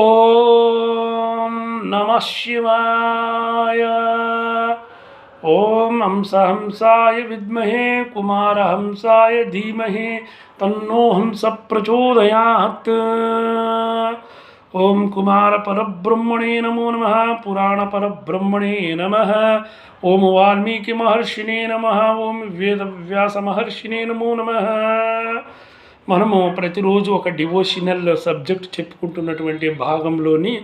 ॐ नमः शिवाय। ॐ हंसहंसाय विद्महे कुमारहंसाय धीमहि, तन्नो हंस प्रचोदयात्। ॐ कुमारपरब्रह्मणे नमो नमः पुराणपरब्रह्मणे नमः। ॐ वाल्मीकिमहर्षिणे नमः ॐ वेदव्यासमहर्षिणे नमो नमः। మనము ప్రతిరోజు ఒక డివోషనల్ సబ్జెక్ట్ చెప్పుకుంటున్నటువంటి భాగంలోని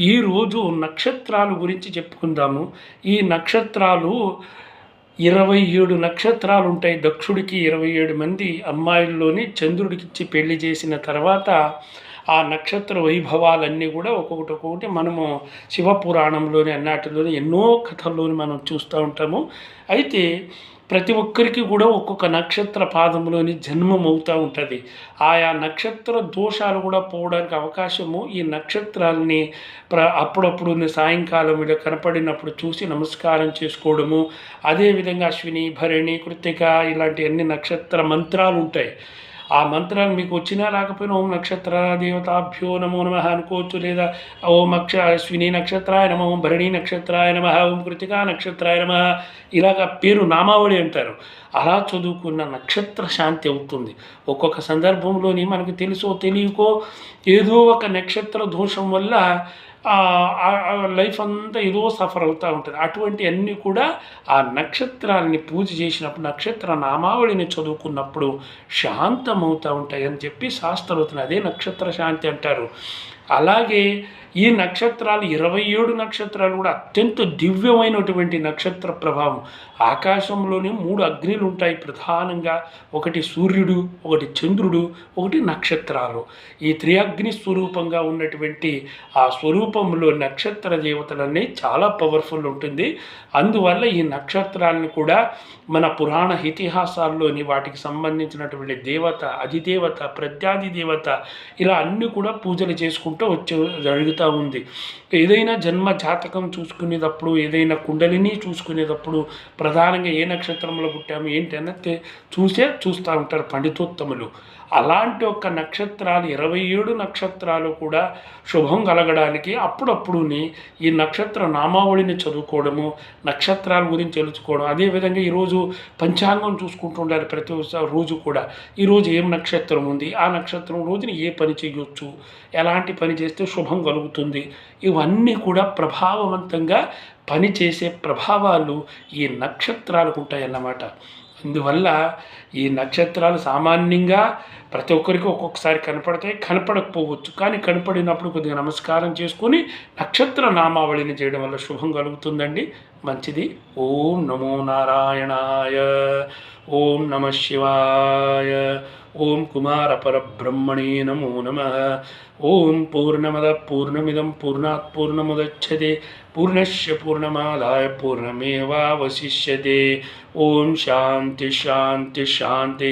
ఈరోజు నక్షత్రాల గురించి చెప్పుకుందాము. ఈ నక్షత్రాలు ఇరవై ఏడు నక్షత్రాలు ఉంటాయి. దక్షుడికి ఇరవై ఏడు మంది అమ్మాయిల్లోని చంద్రుడికిచ్చి పెళ్ళి చేసిన తర్వాత ఆ నక్షత్ర వైభవాలన్నీ కూడా ఒక్కొక్కటి ఒక్కొక్కటి మనము శివపురాణంలోని అన్నాటిలోని ఎన్నో కథల్లోని మనం చూస్తూ ఉంటాము. అయితే ప్రతి ఒక్కరికి కూడా ఒక్కొక్క నక్షత్ర పాదంలోని జన్మం అవుతూ ఉంటుంది. ఆయా నక్షత్ర దోషాలు కూడా పోవడానికి అవకాశము. ఈ నక్షత్రాలని ప్ర అప్పుడప్పుడు సాయంకాలం ఇలా కనపడినప్పుడు చూసి నమస్కారం చేసుకోవడము. అదేవిధంగా అశ్విని భరణి కృతిక ఇలాంటి అన్ని నక్షత్ర మంత్రాలు ఉంటాయి. ఆ మంత్రాన్ని మీకు వచ్చినా రాకపోయినా ఓం నక్షత్ర దేవతాభ్యో నమో నమ అనుకోవచ్చు లేదా ఓం అక్ష అశ్విని నక్షత్రాయ నమ ఓం భరణి నక్షత్రాయ నమ ఓం కృతికా నక్షత్రాయ నమ ఇలాగ పేరు నామావళి అంటారు. అలా చదువుకున్న నక్షత్ర శాంతి అవుతుంది. ఒక్కొక్క సందర్భంలోని మనకు తెలుసో తెలియకో ఏదో ఒక నక్షత్ర దోషం వల్ల లైఫ్ అంతా ఏదో సఫర్ అవుతూ ఉంటుంది. అటువంటి అన్నీ కూడా ఆ నక్షత్రాలని పూజ చేసినప్పుడు నక్షత్ర నామావళిని చదువుకున్నప్పుడు శాంతమవుతూ ఉంటాయి అని చెప్పి శాస్త్రవుతుంది అదే నక్షత్ర శాంతి అంటారు. అలాగే ఈ నక్షత్రాలు ఇరవై ఏడు నక్షత్రాలు కూడా అత్యంత దివ్యమైనటువంటి నక్షత్ర ప్రభావం. ఆకాశంలోనే మూడు అగ్నిలు ఉంటాయి ప్రధానంగా. ఒకటి సూర్యుడు ఒకటి చంద్రుడు ఒకటి నక్షత్రాలు. ఈ త్రిఅగ్ని స్వరూపంగా ఉన్నటువంటి ఆ స్వరూపంలో నక్షత్ర దేవతలన్నీ చాలా పవర్ఫుల్ ఉంటుంది. అందువల్ల ఈ నక్షత్రాలను కూడా మన పురాణ ఇతిహాసాల్లోని వాటికి సంబంధించినటువంటి దేవత అధిదేవత ప్రత్యాది దేవత ఇలా అన్ని కూడా పూజలు చేసుకుంటూ వచ్చే జరుగుతూ ఉంది. ఏదైనా జన్మ జాతకం చూసుకునేటప్పుడు ఏదైనా కుండలిని చూసుకునేటప్పుడు ప్రధానంగా ఏ నక్షత్రంలో పుట్టాము ఏంటి అన్నది చూసే చూస్తూ ఉంటారు పండితోత్తములు. అలాంటి ఒక నక్షత్రాలు ఇరవై ఏడు నక్షత్రాలు కూడా శుభం కలగడానికి అప్పుడప్పుడుని ఈ నక్షత్ర నామావళిని చదువుకోవడము నక్షత్రాల గురించి తెలుసుకోవడం. అదేవిధంగా ఈరోజు పంచాంగం చూసుకుంటుండాలి ప్రతి రోజు కూడా. ఈరోజు ఏం నక్షత్రం ఉంది? ఆ నక్షత్రం రోజున ఏ పని చేయొచ్చు? ఎలాంటి పని చేస్తే శుభం కలుగుతుంది? ఇవన్నీ కూడా ప్రభావవంతంగా పనిచేసే ప్రభావాలు ఈ నక్షత్రాలకు ఉంటాయన్నమాట. అందువల్ల ఈ నక్షత్రాలు సామాన్యంగా ప్రతి ఒక్కరికి ఒక్కొక్కసారి కనపడతాయి కనపడకపోవచ్చు. కానీ కనపడినప్పుడు కొద్దిగా నమస్కారం చేసుకుని నక్షత్ర నామావళిని చేయడం వల్ల శుభం కలుగుతుందండి. మంచిది. ఓం నమో నారాయణాయ. ఓం నమ శివాయ. ఓం కుమార పరబ్రహ్మణే నమో నమ ఓం పూర్ణమద పూర్ణమిదం పూర్ణాత్ పూర్ణముదచ్చతే పూర్ణశ్య పూర్ణమాదాయ పూర్ణమేవావశిష్యతే ఓం శాంతి శాంతి శాంతి